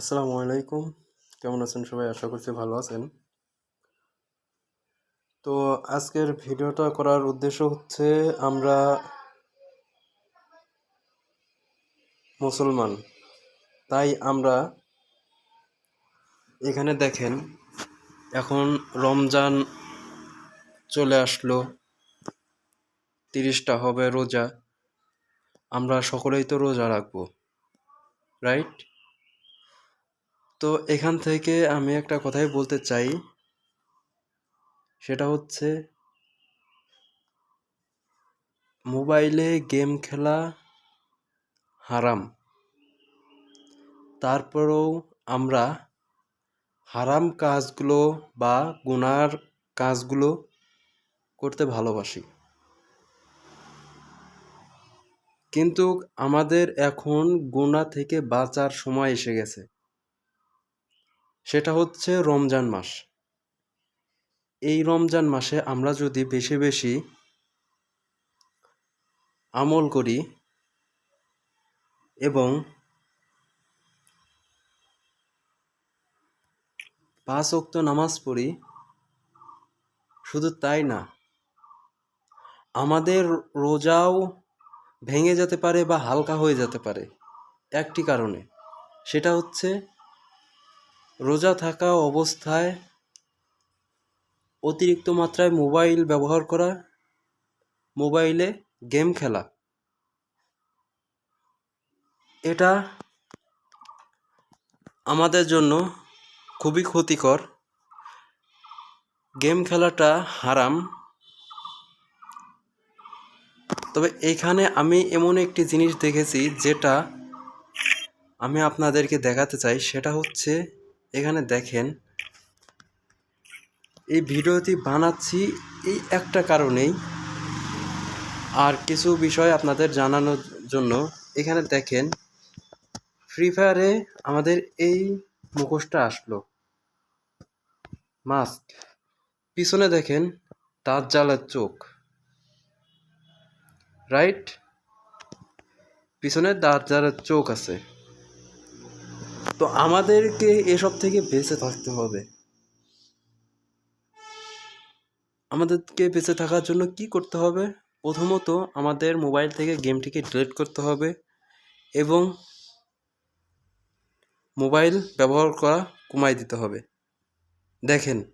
আসসালামু আলাইকুম। কেমন আছেন সবাই? আশা করছি ভালো আছেন। তো আজকের ভিডিওটা করার উদ্দেশ্য হচ্ছে আমরা মুসলমান। তাই আমরা এখানে দেখেন, এখন রমজান চলে আসলো, তিরিশটা হবে রোজা। আমরা সকলেই তো রোজা রাখব, রাইট? তো এখান থেকে আমি একটা কথাই বলতে চাই। সেটা হচ্ছে, মোবাইলে গেম খেলা হারাম। তারপরেও আমরা হারাম কাজগুলো বা গুনার কাজগুলো করতে ভালোবাসি। কিন্তু আমাদের এখন গুনাহ থেকে বাঁচার সময় এসে গেছে। সেটা হচ্ছে রমজান মাস। এই রমজান মাসে আমরা যদি বেশি বেশি আমল করি এবং পাঁচ ওয়াক্ত নামাজ পড়ি, শুধু তাই না, আমাদের রোজাও ভেঙে যেতে পারে বা হালকা হয়ে যেতে পারে একটি কারণে। সেটা হচ্ছে রোজা থাকা অবস্থায় অতিরিক্ত মাত্রায় মোবাইল ব্যবহার করা, মোবাইলে গেম খেলা। এটা আমাদের জন্য খুবই ক্ষতিকর। গেম খেলাটা হারাম। তবে এখানে আমি এমন একটি জিনিস দেখেছি, যেটা আমি আপনাদেরকে দেখাতে চাই, সেটা হচ্ছে এখানে দেখেন, এই ভিডিওটি বানাচ্ছি এই একটা কারণেই। আর কিছু বিষয় আপনাদের জানানোর জন্য, এখানে দেখেন ফ্রি ফায়ারে আমাদের এই মুখোশটা আসলো। মাস্ক পিছনে দেখেন দাঁত জ্বালার চোখ। রাইট পিছনে দাঁত জ্বালার চোখ আছে। তো আমাদেরকে এসব থেকে বেঁচে থাকতে হবে। আমাদেরকে বেঁচে থাকার জন্য কি করতে হবে? প্রথমত আমাদের মোবাইল থেকে গেমটিকে ডিলিট করতে হবে এবং মোবাইল ব্যবহার করা কমাই দিতে হবে। দেখেন,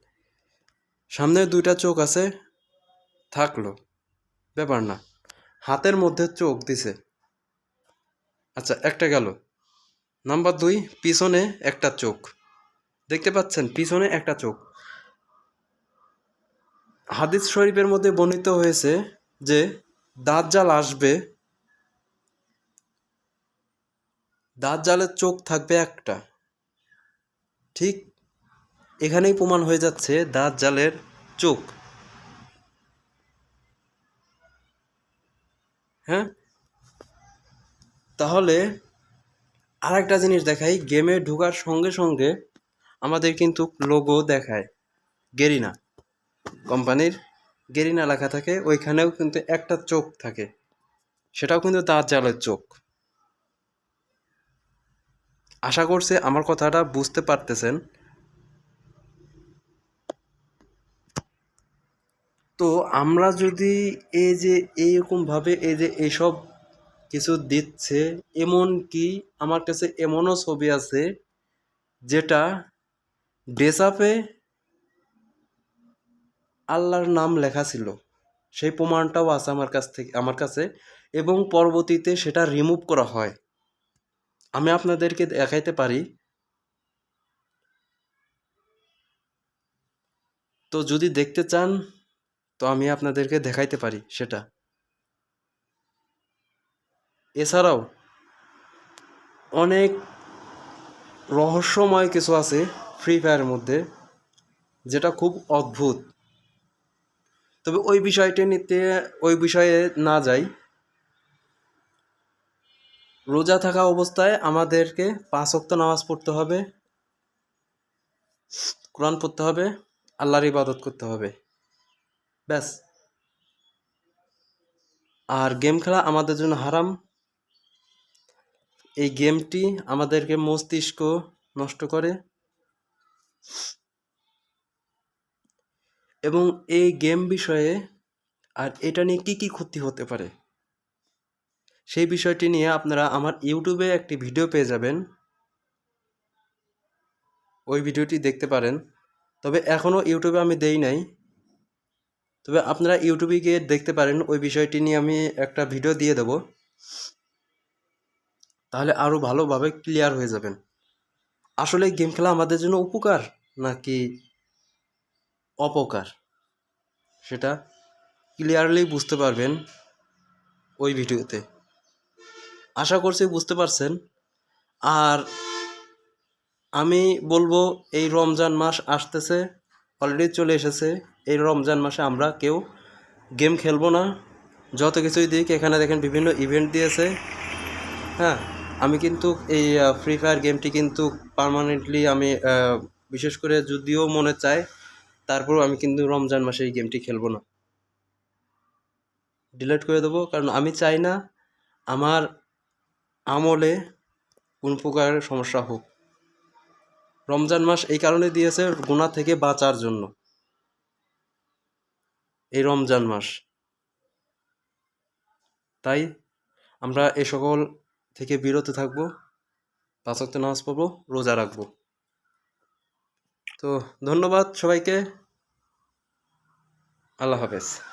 সামনে দুইটা চোখ আছে, থাকল। ব্যাপার না। হাতের মধ্যে চোখ দিছে। আচ্ছা একটা গেল। নাম্বার দুই, পিছনে একটা চোখ। দেখতে পাচ্ছেন, পিছনে একটা চোখ। হাদিস শরীফের মধ্যে বর্ণিত হয়েছে যে দাঁত জাল আসবে দাঁত জালের চোখ থাকবে একটা। ঠিক এখানেই প্রমাণ হয়ে যাচ্ছে দাঁত জালের চোখ। হ্যাঁ? তাহলে আর একটা জিনিস দেখাই গেমে ঢোকার সঙ্গে সঙ্গে আমাদের কিন্তু লোগো দেখায় গেরিনা কোম্পানির গেরিনা লেখা থাকে, ওইখানেও কিন্তু একটা চোখ থাকে, সেটাও কিন্তু তার জালের চোখ। আশা করছি আমার কথাটা বুঝতে পারতেছেন। তো আমরা যদি এই যে এইরকমভাবে এই যে এইসব কিছু দিচ্ছে এমন কি আমার কাছে এমনও ছবি আছে যেটা ড্রেস আপে আল্লাহর নাম লেখা ছিল। সেই প্রমাণটাও আছে আমার কাছ থেকে, আমার কাছে এবং পরবর্তীতে সেটা রিমুভ করা হয়। আমি আপনাদেরকে দেখাইতে পারি। তো যদি দেখতে চান, তো আমি আপনাদেরকে দেখাইতে পারি সেটা। এছাড়াও অনেক রহস্যময় কিছু আছে ফ্রি ফায়ারের মধ্যে, যেটা খুব অদ্ভুত। তবে ওই বিষয়টি নিতে, ওই বিষয়ে না যাই। রোজা থাকা অবস্থায় আমাদেরকে পাঁচ ওয়াক্ত নামাজ পড়তে হবে, কোরআন পড়তে হবে, আল্লাহর ইবাদত করতে হবে। ব্যাস। আর গেম খেলা আমাদের জন্য হারাম। এই গেমটি আমাদেরকে মস্তিষ্ক নষ্ট করে এবং এই গেম বিষয়ে আর এটা নিয়ে কী কী ক্ষতি হতে পারে? সেই বিষয়টি নিয়ে আপনারা আমার ইউটিউবে একটি ভিডিও পেয়ে যাবেন। ওই ভিডিওটি দেখতে পারেন। তবে এখনও ইউটিউবে আমি দেই নাই। তবে আপনারা ইউটিউবে গিয়ে দেখতে পারেন ওই বিষয়টি নিয়ে আমি একটা ভিডিও দিয়ে দেব। তাহলে আরও ভালোভাবে ক্লিয়ার হয়ে যাবেন। আসলে গেম খেলা আমাদের জন্য উপকার নাকি অপকার? সেটা ক্লিয়ারলি বুঝতে পারবেন ওই ভিডিওতে। আশা করছি বুঝতে পারছেন। আর আমি বলব, এই রমজান মাস আসতেছে অলরেডি চলে এসেছে। এই রমজান মাসে আমরা কেউ গেম খেলব না। যত কিছুই দিক, এখানে দেখেন বিভিন্ন ইভেন্ট দিয়েছে। হ্যাঁ আমি কিন্তু এই ফ্রি ফায়ার গেমটি কিন্তু পার্মানেন্টলি আমি বিশেষ করে যদিও মনে চায়, তারপরেও আমি কিন্তু রমজান মাসে এই গেমটি খেলব না। ডিলিট করে দেবো, কারণ আমি চাই না আমার আমলে কোন প্রকারের সমস্যা হোক। রমজান মাস এই কারণে দিয়েছে গুণা থেকে বাঁচার জন্য। এই রমজান মাস। তাই আমরা এ সকল থেকে বিরত থাকব পাঁচ ওয়াক্ত নামাজ পড়ব রোজা রাখব। তো ধন্যবাদ সবাইকে। আল্লাহ হাফেজ।